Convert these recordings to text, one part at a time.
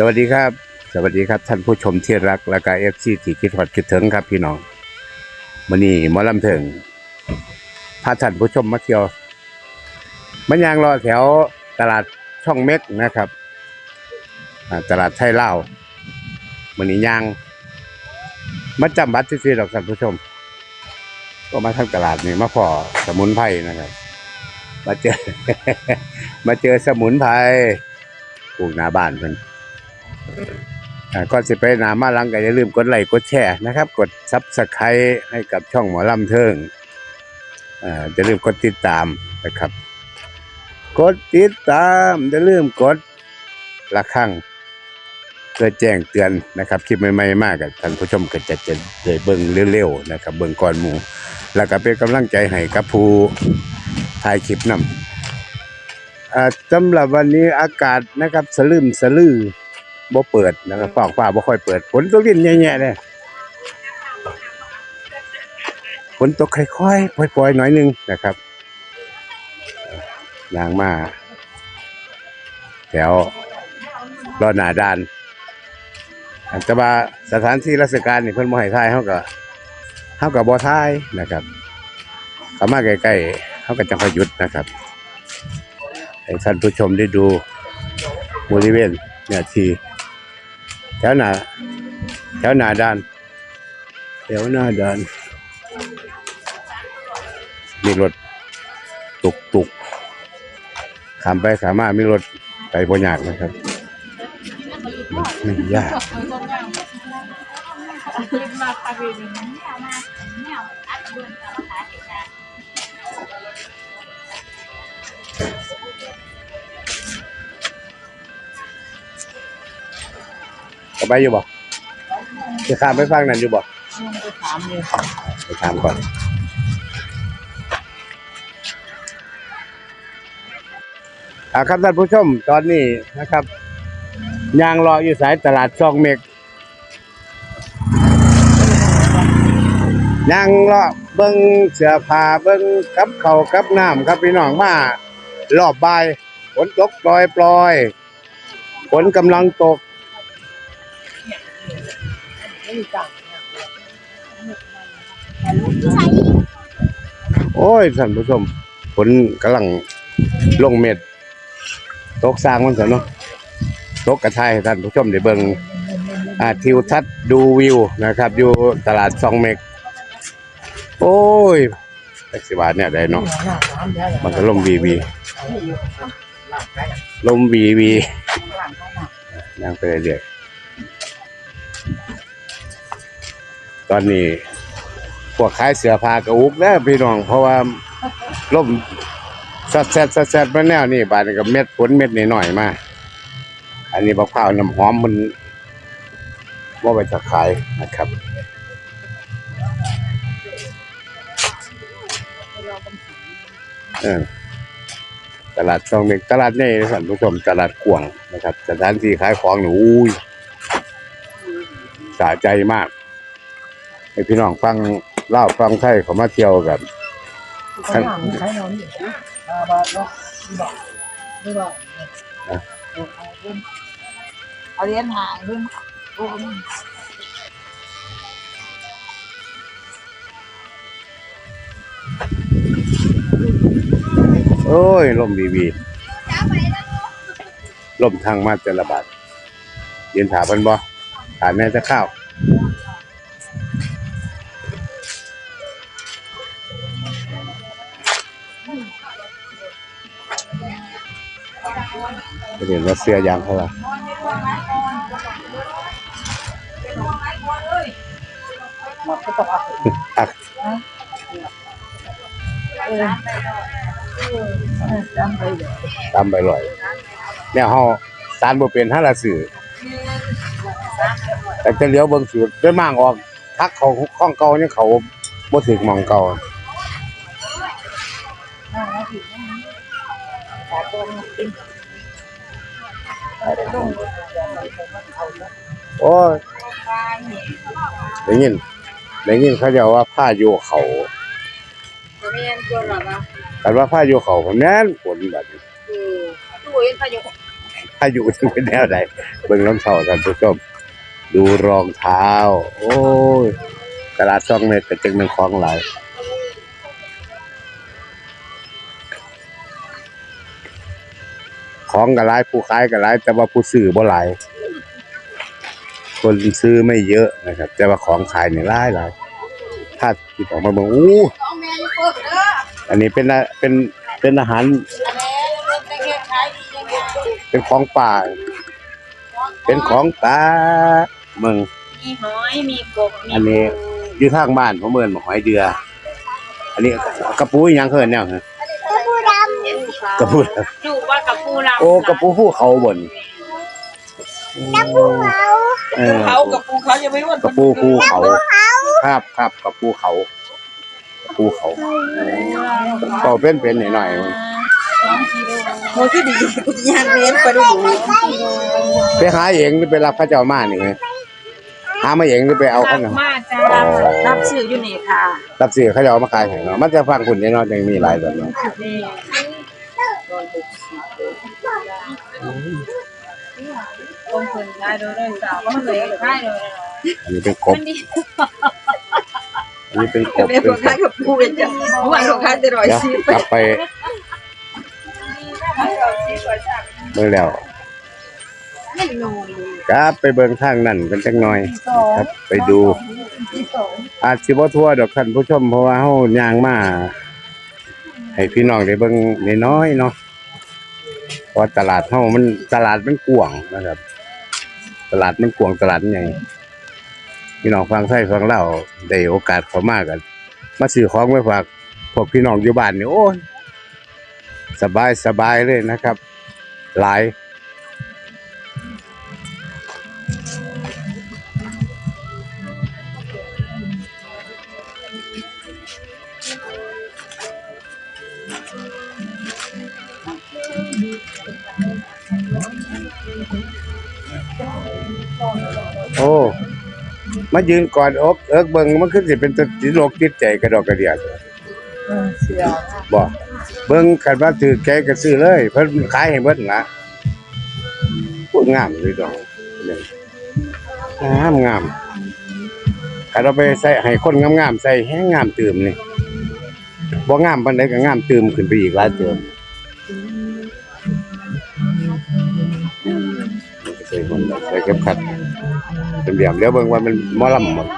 สวัสดีครับ สวัสดีครับท่านผู้ชมที่รักและก็เอฟซีที่คิดฮอดคิดถึงครับพี่น้องวันนี้มอลำถึงพาท่านผู้ชมมาเที่ยวมันยางรอแถวตลาดช่องเม็กนะครับตลาดไทยลาวันนี้ยางมาจำบัตรที่ๆดอกท่านผู้ชม ก็มาทางตลาดนี่มาพอสมุนไพรนะครับ มาเจอ มาเจอสมุนไพรปลูกหน้าบ้านเพิ่นอ่า ก่อนสิไปหนามาลังก็อย่าลืมกดไลค์กดแชร์นะครับ กดซับสไครต์ให้กับช่องหมอลำเทิงอ่าอย่าลืมกดติดตามนะครับ กดติดตามอย่าลืมกดละครั้งเพื่อแจ้งเตือนนะครับคลิปใหม่ๆมากท่านผู้ชมก็จะจะได้เบิ่งเร็วๆนะครับ เบิ่งก่อนหมู่แล้วก็เป็นกำลังใจให้กับผู้ถ่ายคลิปนำอ่าสำหรับวันนี้อากาศนะครับสลืมสลือ บ่เปิดนะครับฟอกฟ้าบ่ค่อยเปิดฝนตกดินแย่ๆเลยฝนตกค่อยๆปล่อยๆหน่อยหนึงนะครับนางมาแถวรอหน้าด่านอันแต่ว่าสถานที่ราชการนี่เพิ่นบ่ให้ถ่ายเฮาก็เฮาก็บ่ถ่ายนะครับเข้ามาใกล้ๆเฮาก็จะค่อยหยุดนะครับให้ท่านผู้ชมได้ดูบริเวณเนี่ยที่ แถวหน้าแถวหน้าด้านแถวหน้าด้านมีรถตุกตุกขามไปขามมามีรถไปพอยากนะครับมันไม่ยาก สบายอยู่บ่จะข้ามไปฟังนั่นอยู่บ่ไปถามเลยไปถามก่อนอาครับท่านผู้ชมตอนนี้นะครับยางรออยู่สายตลาดช่องเมกยางรอเบิ้งเสื้อผ้าเบิ้งกับเขากับน้ำครับพี่น้องมารอบบ่ายฝนตกปล่อยปลอยฝนกำลังตก ไม่มีตังค์โอ้ยท่านผู้ชมฝนกำลังลงเม็ดตกสร้างมันซะเนาะตกกระชายให้ท่านผู้ชมได้เบิ่งอ่าทิวทัศน์ดูวิวนะครับ อยู่ตลาดซองเมก โอ้ยแท็กซี่บาทเนี่ยได้เนาะมันก็ลมวีวีลมวีวีนั่งไปเรื่อย ตอนนี้พวกขายเสื้อผ้ากระอุกแล้วพี่น้อง เพราะว่าล่มสัดแซดสัดแซดมาแนวนี่บาดนี้ก็เม็ดฝนเม็ดหน่อยๆมา อันนี้บักพร้าวน้ำหอมมันว่าไปจะขายนะครับเออตลาดช่องเม็กตลาดนี่ท่านผู้ชมตลาดกวงนะครับสถานที่ขายของหนูอุ้ยสะใจมาก ให้พี่น้องฟังเล่าวฟังไทยเขามาเที่ยวกันใช้หนังใช้นอนอยู่ห้าบาทเนาะนี่บอกนี่บอกเอาเหรียญหายด้วยโอ้ยโอ้ยลมบีบีลมทางมาจะระบาดเย็นถาเพิ่นบ่ถามแม่จะข้าว เห็นว่าเสื้อยางเท่าไหร่มันก็ต้องเอาอักเออจำไปเลยตามใบลอยแนวเฮาสารบ่เป็นห้าละสื่อแต่จะเลี้ยวเบิ่งสูตรด้วยมางออกทักเขาข้องเก่าเนี่ยเขาบ่ถึงหมองเก่าแต่ตัวมันกิน โอ้ยได้ยินได้ยินเขาจะว่าผ้าโยเขาก็ไม่ยันตัวหรอกอะกันว่าผ้าโยเขาผมแน่นฝนแบบนี้คือตู้เย็นพายุอายุถึงเป็นแนวใดเบิ่งน้ำเสาท่านผู้ชมดูรองเท้า โอ้ยตลาดช่องเม็ดแต่จึงเป็นของหลาย ของก็หลายผู้ขายก็หลาย แต่ว่าผู้ซื้อบ่หลาย คนซื้อไม่เยอะนะครับ แต่ว่าของขายนี่หลายหลายถ้าคิดออกมาเบิ่งอู้ต้องแม่อยู่เพิ่มเด้ออันนี้เป็นอะเป็นเป็นอาหารแม่เริ่มได้แค่ขายดียังไงเป็นของป่า เป็นของป่าเมืองมีหอยมีกบมีอันนี้อยู่ทางบ้านผมเอิ้นหอยเดือ อันนี้กระปูอีหยังเคินแนวฮะ กระปูดูว่ากับปูเราโอ้กระปูภูเขาบนกระปูเขาเออเขากับปูเขายังไม่รู้ว่ากระปูภูเขาครับครับกระปูเขากระปูเขาเขาเป็นเป็นหน่อยๆมันโมที่ดีกูจะย่างเลี้ยงไปดูไปหาเองหรือไปรับพระเจ้ามานี่ไงหามาเองหรือไปเอาตัเขากน่ะมาจ้ารับซื้ออยู่นี่ค่ะ รับซื้อเขาจะเอามาขายให้เนาะมันจะฟังคุณเนี่ยเนาะยังมีหลายแบบเนาะ นี่ตรงคนได้โดยได้สาวก็มันเลยได้เลยอันนี้เป็นกบมันดีอันนี้เป็นกบเป็นเป็นคนกบกับปูเป็นจ้ะเมื่อวานเขาขายแต่ร้อยเดี๋ยวสิบกลับไปเบิ่งแล้วกลับไปเบิ่งทางนั่นกันจักหน่อยครับไปดู อาจสิบ่ทั่วดอกท่านผู้ชมเพราะว่าเฮาย่างมา ให้พี่น้องได้เบิ่งน้อยๆเนาะเพราะตลาดเฮามันตลาดมันกว้างนะครับ ตลาดมันกว้างตลาดใหญ่พี่น้องฟังไส้ฟังเลาได้โอกาสเขามากัน มาซื้อของไว้ฝากพวกพี่น้องอยู่บ้านนี่โอ้ยสบายสบายเลยนะครับ หลาย มายืนก่อนอกเอิกเบิงมันคือสิเป็นตัวติดโลกติดใจกระดอกกระเดียดเสียบ่เบิ่งคันว่าถือแกก็ซื้อเลย เพิ่นขายให้เบิดล่ะพูดงามเลยดอกเนี่ยงามงามคันเราไปใส่ให้คนงามๆใส่แฮงงามตื่มนี่บ่งามปานใดก็งามตื่มขึ้นไปอีกหลายเติมใส่คนใส่เข็มขัด เป็นเหลี่ยมแล้วเบิ่งว่ามันหมอลำหมด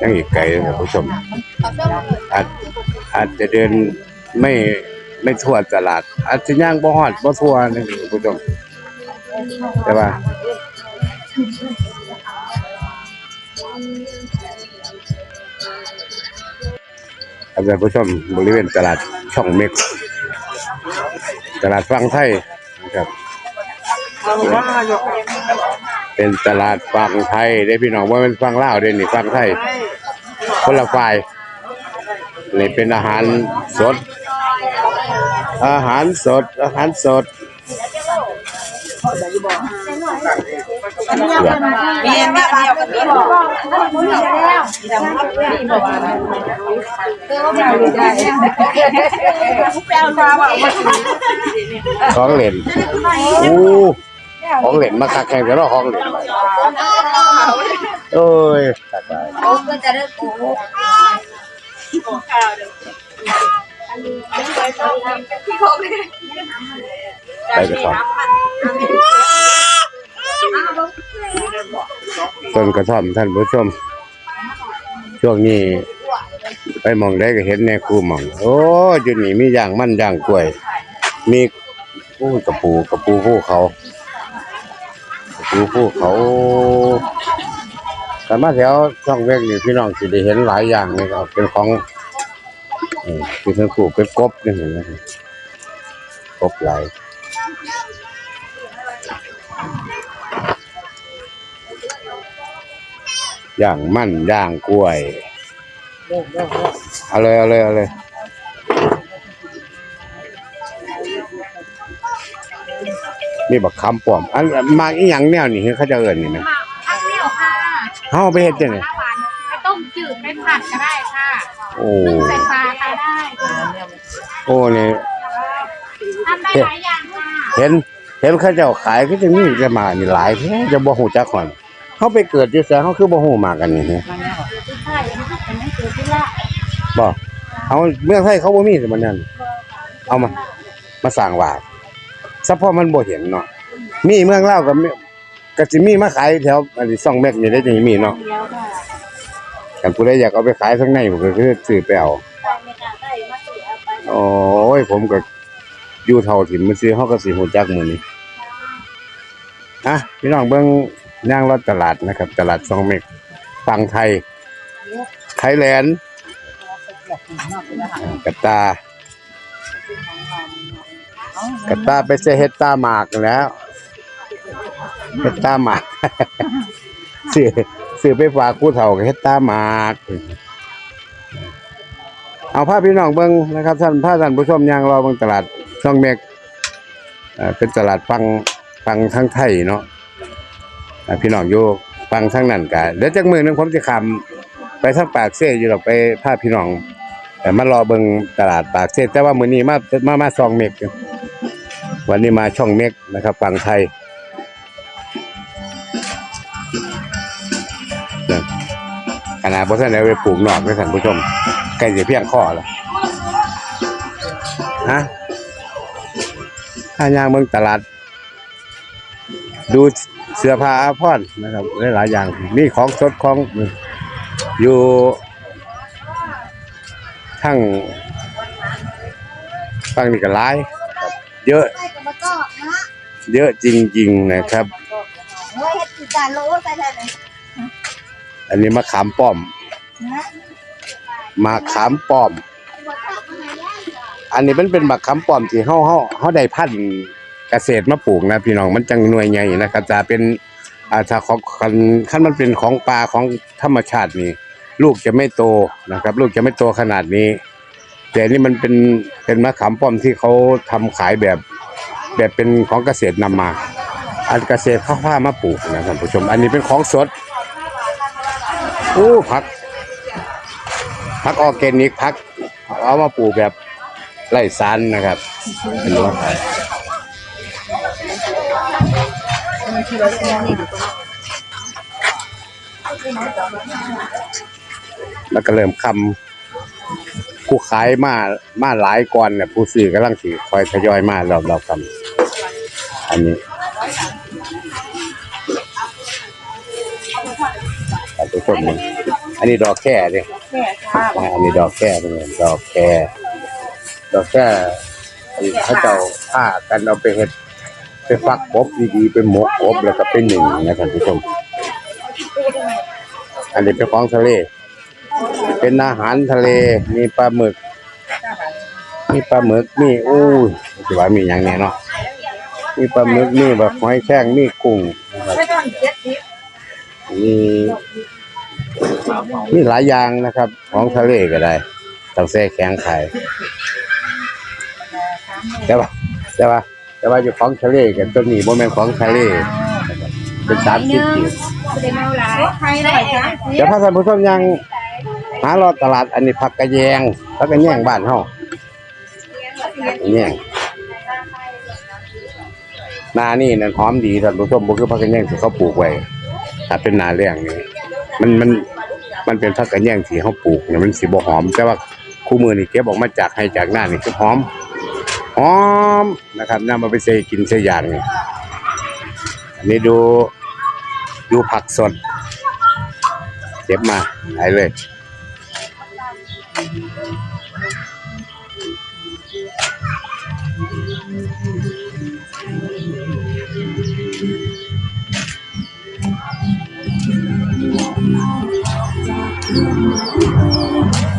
ยังอีกไกลเลยครับผู้ชม อาจอาจจะเดินไม่ไม่ทั่วตลาด อาจจะย่างบ่ฮอดบ่ทั่วนี่ครับผู้ชม แต่ว่า ครับท่านผู้ชมบริเวณตลาดช่องเม็กตลาดฟังไทยนะครับ เป็นตลาดฟังไทยได้พี่น้องว่าเป็นฟังลาวเด้นี่ฟังไทยคนละฝ่ายนี่เป็นอาหารสด อาหารสด อาหารสด มีอันนี้อันเดียวกันนี่บอกแปลว่าว่าของเล่นอู้ของเล่นมาคักแข่งกันเนาะของเล่นโอ้ยตัดไปเขาก็จะได้กูไปกันก่อน ต้นกระท่อมท่านผู้ชม ช่วงนี้ ไปมองได้ก็เห็นแน่ครูมอง โอ้จุดนี้มีอย่างมันอย่างกล้วย มีอู้กระปูกระปูภูเขากระปูภูเขาแต่มาแถวช่องเวกนี่พี่น้องสิได้เห็นหลายอย่างนี่ก็เป็นของเป็นทั้งกูเป็นกบนี่เห็นไหมกบหลาย ย่างมันย่างกล้วยเอาเลยเอาเลยเอาเลยมีบักคำป้อมอันมากอีหยังแนวนี่เขาจะเอิ้นนี่นะหมักผักเปรี้ยวค่ะเฮาเอาไปเฮ็ดจังได๋หน้าหวานไปต้มจืดไปผัดก็ได้ค่ะโอ้นึ่งใส่ปลาก็ได้ค่ะโอ้นี่ทำได้หลายอย่างค่ะเห็นเห็นเขาเจ้าขายก็จะมีจะมานี่หลายแท้จะบ่ฮู้จักก่อน เฮาไปเกิดอยู่ไสเฮาคือบ่ฮู้มากันนี่ฮะใช่อันนี้เป็นหนังสือที่ละบ่เอาเมืองไทยเขาบ่มีสิมันนั่นเอามา มาสร้างวาดเฉพาะมันบ่เห็นเนาะมีเมืองเล่าวก็มีก็สิมีมาขายแถวอันนี้2เมตรนี่ได้จังมีเนาะเดียวค่ะคันผู้ใดอยากเอาไปขายข้างในผมก็คือซื้อไปเอาโอ้ยผมก็อยู่เท่าถิ่นมันซื้อเฮาก็สิฮู้จักมื้อนี้อะพี่น้องเบิ่ง ย่างรถตลาดนะครับ ตลาด2เมกฝั่งไทย ไทยแลนด์กะตากะตาไปเสเฮ็ดตาหมากแล้วเฮ็ดตาหมากซื้อซื้อไปฝากผู้เฒ่าก็เฮ็ดตาหมากเอาภาพพี่น้องเบิ่งนะครับท่านพาท่านผู้ชมยางรอเบิ่งตลาดช่องเมกเป็นตลาดฟังฟังทั้งไทยเนาะ พี่น้องอยู่ฟังทั้งนั้นก็เดี๋ยวจักมือหนึงผมสิข้ามไปทางปากเซ่อยู่ดอกไปพาพี่น้องแต่มารอเบิงตลาดปากเซ่แต่ว่ามือนี้มามามาช่องเมกวันนี้มาช่องเมกนะครับฟังไทยนะขนาดบ่ทันได้ไปปลูกหนอกเลยท่านผู้ชมใกล้จะเพียงข้อแล้วฮะถ้ายางเมืองตลาด ดู สื้อผ้าอาภรณ์นะครับหลายๆอย่างมีของสดของอยู่ทั้งฟังนี่ก็หลายเยอะ เยอะจริงๆนะครับอันนี้มะขามป้อมมะขามป้อม อันนี้มันเป็นบักคำป้อมที่เฮาเฮาเฮาได้พันธุ์ เกษตรมาปลูกนะพี่น้องมันจังหน่วยใหญ่นะครับจะเป็นอาถ้าของคันคันมันเป็นของป่าของธรรมชาตินี่ลูกจะไม่โตนะครับ ลูกจะไม่โตขนาดนี้ แต่นี่มันเป็นเป็นมะขามป้อมที่เขาทำขายแบบ แบบเป็นของเกษตรนำมา อันเกษตรเขาพามาปลูกนะท่านผู้ชม อันนี้เป็นของสดอู้ผักผักออร์แกนิกผัก เอามาปลูกแบบไร่สารนะครับเห็นว่า ไหมแล้วก็เริ่มคำผู้ขายมามาหลายก่อนเนี่ยผู้ซื้อกำลังสิคอยทยอยมาเราเราคำอันนี้อันนี้ต้นนี้อันนี้ดอกแค่เนี่ยแม่ค่ะอ่าอันนี้ดอกแค่เป็นไงดอกแค่ดอกแค่ไอ้เขาเจ้าผ้ากันเอาไปเฮ็ด ไปฟักกบดีๆไปหมกกบแล้วก็ไปหนึ่งนะท่านผู้ชม อันนี้เป็นของทะเล เป็นอาหารทะเลมีปลาหมึก มีปลาหมึกมีอู้ยสิว่ามีอย่างแน่เนาะมีปลาหมึกมีแบบหอยแครงมีกุ้งมีมีหลายอย่างนะครับ ของทะเลก็ได้ต้องแช่แข็งขายแต่ว่าแต่ว่า แต่ว่าอยู่ของทะเลกันตัวนี้บ่แม่นของทะเลนะครับเป็นสามสิบปีเด็กเอาหลายใครได้จ้ะเดี๋ยวพาท่านผู้ชมยังหารอดตลาดอันนี้ผักกระแยงผักกระแยงบ้านเฮาแยงนานี่นั่นหอมดีท่านผู้ชมบ่คือผักกระแยงที่เขาปลูกไว้ถ้าเป็นนาเลี้ยงนี่มันมันมันเป็นผักกระแยงที่เขาปลูกเนี่ยมันสิบ่หอม แต่ว่าคู่มือนี่เก็บออกมาจากให้จากหน้านี่คือหอม หอมนะครับนำมาไปใส่กินใส่ย่างนี่อันนี้ดูดูผักสด เก็บมาหาเลย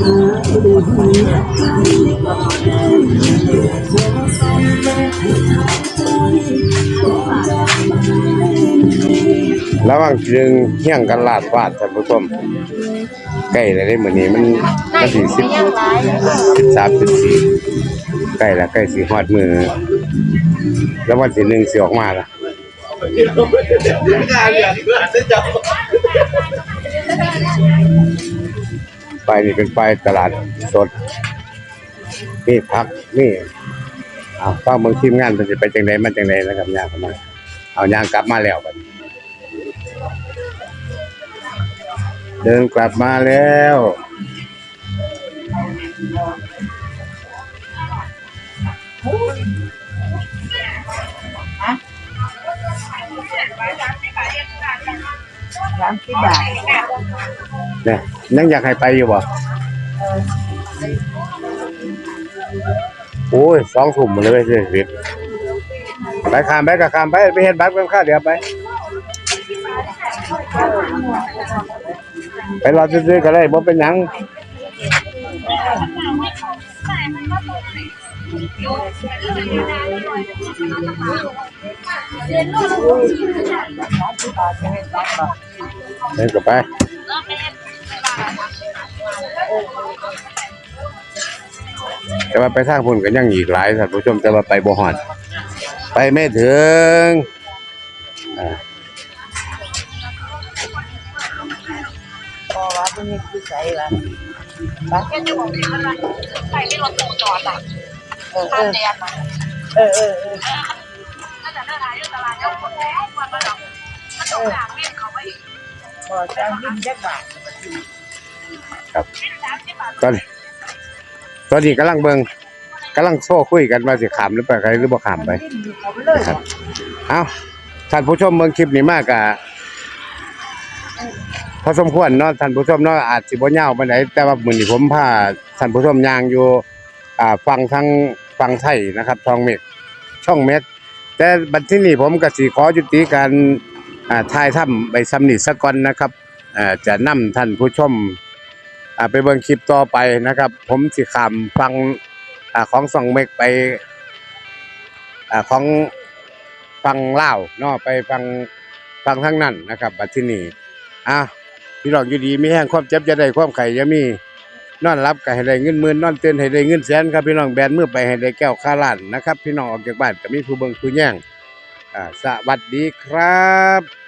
ระหว่างจึงเที่ยงกันลาดฟาดท่านผู้ชมใกล้แล้วได้มื้อนี้มันมันสิสิบสิบสามสิบสี่ใกล้แล้วใกล้สิฮอดมือ แล้ววันที่หนึ่งสิออกมาละ ไปนี่เป็นไปตลาดสดนี่พักนี่เอาฟังเมืองทีมงานมันจะไปจังไดมันจังไดนะครับย่างเข้ามาเอายางกลับมาแล้วบัดเดินกลับมาแล้วสามสิบบาท เนี่ยยังอยากให้ไปอยู่บ่โอ้ยสองทุ่มเลยเว้ยเสียชีวิไปขามไปก็ข้ามไปไปเฮ็ดบัตรกันค่าเดี๋ยวไป ไปรอซื้อๆก็ได้บ่เป็นหยังเดินก็ไป แต่ว่าไปทางพุ่นก็ยังอีกหลายท่านผู้ชมแต่ว่าไปบ่ฮอดไปไม่ถึงอ่าพอว่าเป็นยังคือใส่ละบางแค่จะบอกว่าใส่ไม่รถตู้จอดอะเออเออเออเออเออพอจ้างยิ่งแค่บาท ตอนนี้ตอนนี้กำลังเบิ่งกำลังโซ่คุยกันว่าสิขามหรือไปล่าใครหรือบ่ขามไปเอาไปเลยนะครับเอาท่านผู้ชมเบิ่งคลิปนี้มากอะพอสมควรเนาะท่านผู้ชมเนาะอาจสิบ่ยาวปานแต่ว่ามื้อนี้ผมพาท่านผู้ชมย่างอยู่ อ่าฟังทั้งฟังไทยนะครับช่องเม็กช่องเม็ดแต่บัดที่นี้ผมก็สิขอยุติการอ่าถ่ายทำไปซ้ำนี่สักก่อนนะครับอ่าจะนำท่านผู้ชม อ่าไปเบิ่งคลิปต่อไปนะครับ ผมสิขามฟังอ่าของช่องเมกไปอ่าของฟังเลาเนาะไปฟังฟังทั้งนั้นนะครับบัดที่นี้อะพี่น้องอยู่ดีมีแห้งความเจ็บจะได้ความไข่จะมีนอนรับก็ให้ได้เงินหมื่นนอนเตื่นให้ได้เงินแสนครับพี่น้องแบนมือไปให้ได้แก้วค่าล้านนะครับ พี่น้องออกจากบ้านก็มีผู้เบิ่งผู้แย่งอ่าสวัสดีครับ